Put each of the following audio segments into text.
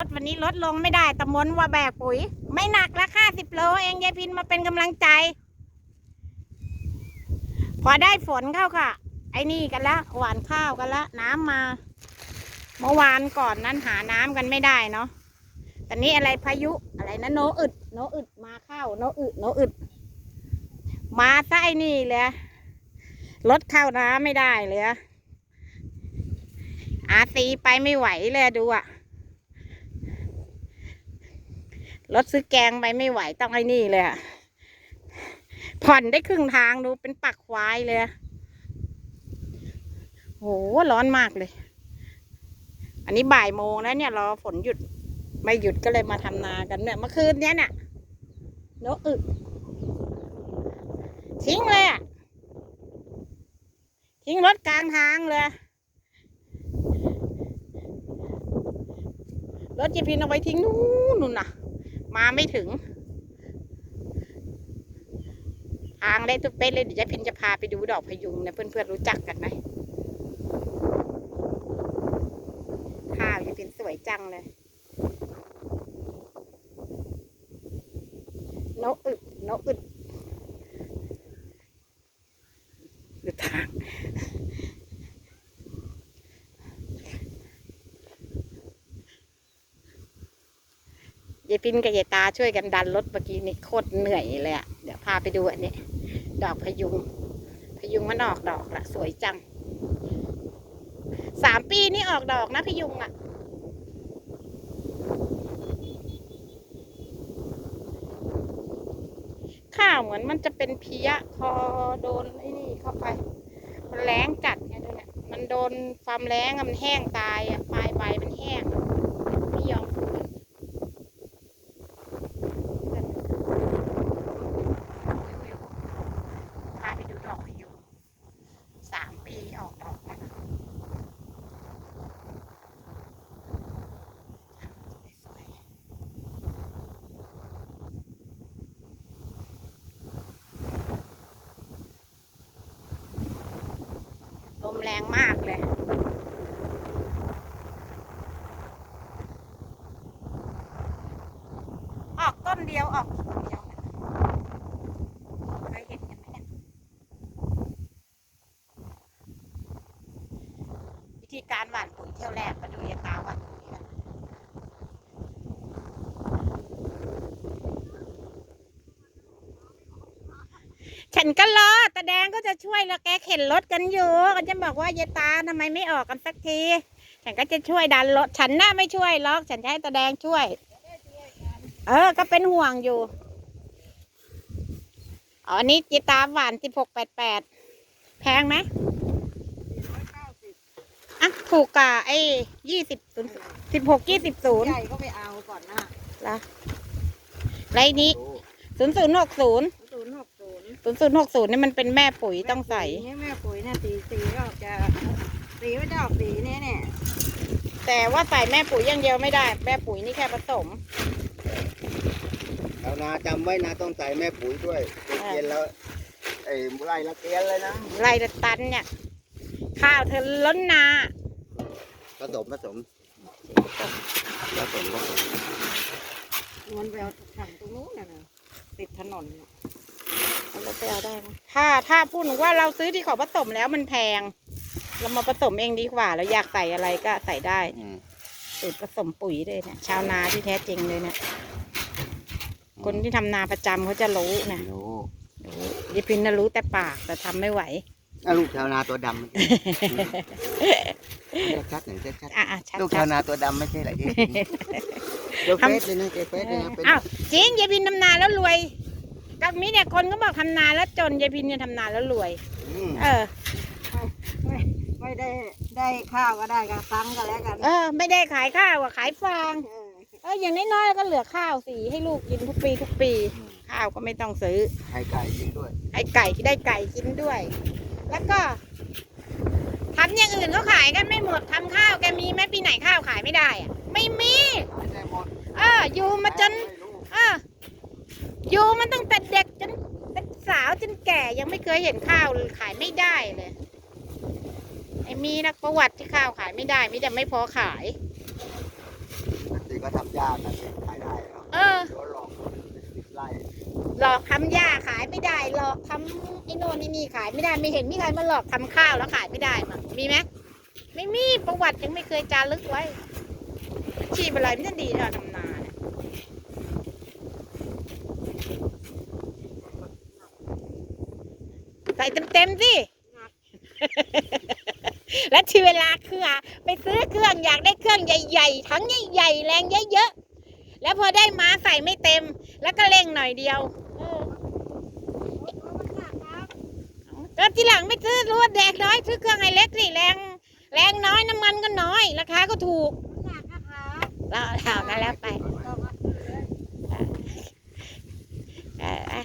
รถวันนี้ลดลงไม่ได้ตะมนว่าแบกปุ๋ย ไม่หนักละค่าสิบโลเองยายพินมาเป็นกำลังใจ พอได้ฝนเข้าค่ะ ไอ้นี่กันละหวานข้าวกันละ น้ำมา เมื่อวานก่อนนั้นหาน้ำกันไม่ได้เนาะตอนนี้อะไรพายุอะไรนะโนอึดโนอึดมาเข้าโนอึดโนอึด มาซะไอ้นี่เลยรถเข้าน้ำไม่ได้เลยอาตีไปไม่ไหวเลยดูอะ รถซื้อแกงไปไม่ไหวต้องไอ้นี่เลยอะผ่อนได้ครึ่งทางดูเป็นปักควายเลยอะโหร้อนมากเลย อันนี้บ่ายโมงแล้วเนี่ยรอฝนหยุด ไม่หยุดก็เลยมาทำนากันเนี่ยเมื่อคืนเนี้ยเนี่ยนกอึทิ้งเลยอะทิ้งรถกลางทางเลย รถจีพินเอาไว้ทิ้งนู่นนู่นน่ะ มาไม่ถึง ทางได้ทุกเป๊ะเลยเดี๋ยวยายพินจะพาไปดูดอกพยุงเนี่ยเพื่อนๆรู้จักกันไหมข้าวเจ๊พินสวยจังเลย นกอึดนกอึดดูทาง ยายพินกับยายตาช่วยกันดันรถเมื่อกี้นี่โคตรเหนื่อยเลยอะเดี๋ยวพาไปดูอันนี้ ดอกพยุง พยุงมันออกดอกละสวยจัง สามปีนี่ออกดอกนะพยุงอะข้าวเหมือนมันจะเป็นเพียพอโดนไอ้นี่เข้าไป มันแรงจัดไงดูเนี่ยมันโดนความแรงอะมันแห้งตายอะปลายใบมันแห้งอะไม่ยอมฟื้น พาไปดูดอกพะยุงสามปีออกดอกแล้วสวยๆล มแรงมากเลยออกต้นเดียวออกต้นเดียวเคยเห็นกันไหมเนี่ยวิธีการหว่านปุ๋ยเที่ยวแรกมาดูยาตาหว่าน กันฉันก็รอตาแดงก็จะช่วยแล้วแกเข็นรถกันอยู่ก็จะบอกว่ายายตาทำไมไม่ออกกันสักที ฉันก็จะช่วยดันรถฉันน่าไม่ช่วยหรอกฉันจะให้ตาแดงช่วย เออ ก็เป็นห่วงอยู่อ๋ออันนี้ยายตาหวานสิบหกแปดแปดแพงไหมอะถูกกว่าไอ้ยี่สิบศูนย์สิบหกยี่สิบศูนย์ใหญ่ก็ไปเอาก่อนหน้าละไรนี้ศูนย์ศูนย์หกศูนย์ ศูนย์หกศูนย์ศูนย์ศูนย์หกศูนย์นี่มันเป็นแม่ปุ๋ยต้องใส่เนี่ยแม่ปุ๋ยเนี่ยสีสีก็จะสีไม่ได้ออกสีเนี่ยเนี่ยแต่ว่าใส่แม่ปุ๋ยอย่างเดียวไม่ได้ แม่ปุ๋ยนี่แค่ผสม ชาวนาจำไว้นะต้องใส่แม่ปุ๋ยด้วยเย็นแล้วไอ้ไร่ละเกียนเลยนะไรละตันเนี่ย ข้าวเธอล้นนา ผสมผสมผสมผสมมันไปเอาถังตรงนู้นน่ะนะติดถนนน่ะ เอาไปเอาได้ไหมถ้าถ้าพูดถึงว่าเราซื้อที่เขาผสมแล้วมันแพง เรามาผสมเองดีกว่าเราอยากใส่อะไรก็ใส่ได้อืมสูตรผสมปุ๋ยเลยเนี่ยชาวนาที่แท้จริงเลยเนี่ยคนที่ทำนาประจำเขาจะรู้นะรู้รู้ยายพินน่ะรู้แต่ปากแต่ทำไม่ไหว อะลูกชาวนาตัวดำชัดๆหน่อยชัดอะอะชัดๆลูกชัชาดวนาตัวดำไม่ใช่เหรอเจ๊เดี๋ยวเฟซเลยนะเจ๊เฟซเลยนะเป็นอ้าวจริงยายพินทำนาแล้วรวย กับมีเนี่ยคนก็บอกทำนาแล้วจนยายพินเนี่ยทำนาแล้วรวย อืมเออ ไม่ไม่ได้ได้ข้าวก็ได้กับซังก็แล้วกันเออ ไม่ได้ขายข้าวอะขายฟาง เออเอออย่างน้อยๆก็เหลือข้าวสีให้ลูกกินทุกปีทุกปี ข้าวก็ไม่ต้องซื้อไข่ไก่จริงด้วยไอ้ไก่ได้ไก่กินด้วย แล้วก็ทำอย่างอื่นเขาขายกันไม่หมดทำข้าวแกมีไหมปีไหนข้าวขายไม่ได้อะไม่มี ไม่ได้หมดเอออยู่มาจนไม่รู้เออ อยู่มาตั้งแต่เด็กจนเป็นสาวจนแก่ยังไม่เคยเห็นข้าวขายไม่ได้เลยไอ้มีนักประวัติที่ข้าวขายไม่ได้มีแต่ไม่พอขายตีก็ยากันขายได้เนาะเออโดนหลอกเป็นสิบไร่หลอกทำหญ้าขายไม่ได้ หลอกทำไอ้โน่นไอ้นี่ขายไม่ได้ไม่เห็นมีใครมาหลอกทำข้าวแล้วขายไม่ได้มั้งมีไหมไม่มีประวัติยังไม่เคยจารึกไว้อาชีพอะไรไม่ได้ดีเท่าทำนาเนี่ย ใส่เต็มๆสิ แล้วที่เวลาเครื่องไปซื้อเครื่องอยากได้เครื่องใหญ่ๆ ทั้งใหญ่ๆ แรงเยอะๆ แล้วพอได้มาใส่ไม่เต็ม แล้วก็เร่งหน่อยเดียวเออก็ทีหลังไม่ซื้อรวดแดกน้อยซื้อเครื่องไฮเล็กสิแรง แรงน้อยน้ำมันก็น้อย ราคาก็ถูกเราเอากันแล้วไปเออ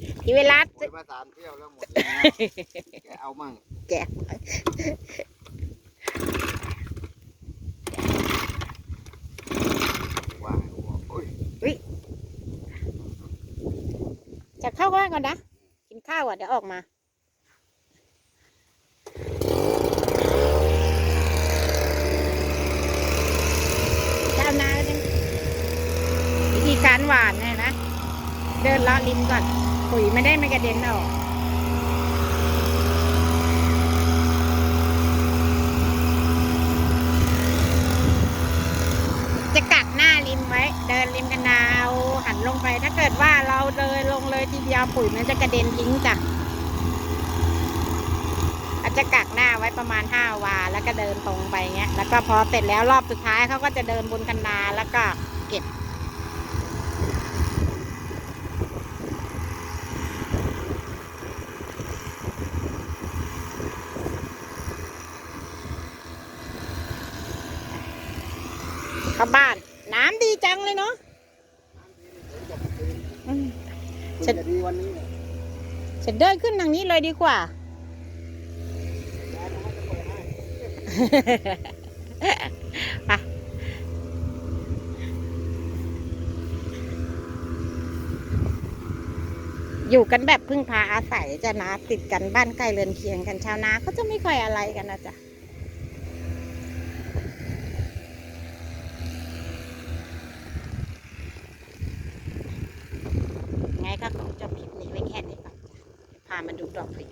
ที่ เวลาปุ๋ยมาสามเที่ยวแล้วหมดแล้วแกเอามั่งแกว่าโอ้ยจะเข้าบ้านก่อนนะกินข้าวก่อนเดี๋ยวออกมาชาวนาก็ยังวิธีการหวานเนี่ยนะ เดินลาะริมก่อน ปุ๋ยไม่ได้ไม่กระเด็นออกจะกักหน้าริมไว้ เดินริมกันนาวหันลงไป ถ้าเกิดว่าเราเดินลงเลยทีเดียวปุ๋ยมันจะกระเด็นทิ้งจ้ะอาจจะกักหน้าไว้ประมาณห้าวา แล้วก็เดินตรงไปเงี้ย แล้วก็พอเสร็จแล้วรอบสุดท้ายเขาก็จะเดินบนคันนาแล้วก็เก็บ เข้าบ้าน น้ำดีจังเลยเนาะอืมเสร็จดีวันนี้เนี่ยฉันเดินขึ้นทางนี้เลยดีกว่ายายน้อยจะเปิดให้ไปอยู่กันแบบพึ่งพาอาศัยจะนะติดกันบ้านใกล้เรือนเคียงกันชาวนาก็จะไม่ค่อยอะไรกันนะจ๊ะ ก็คงจบคลิปนี้ไว้แค่นี้ก่อนพามาดูดอกพริก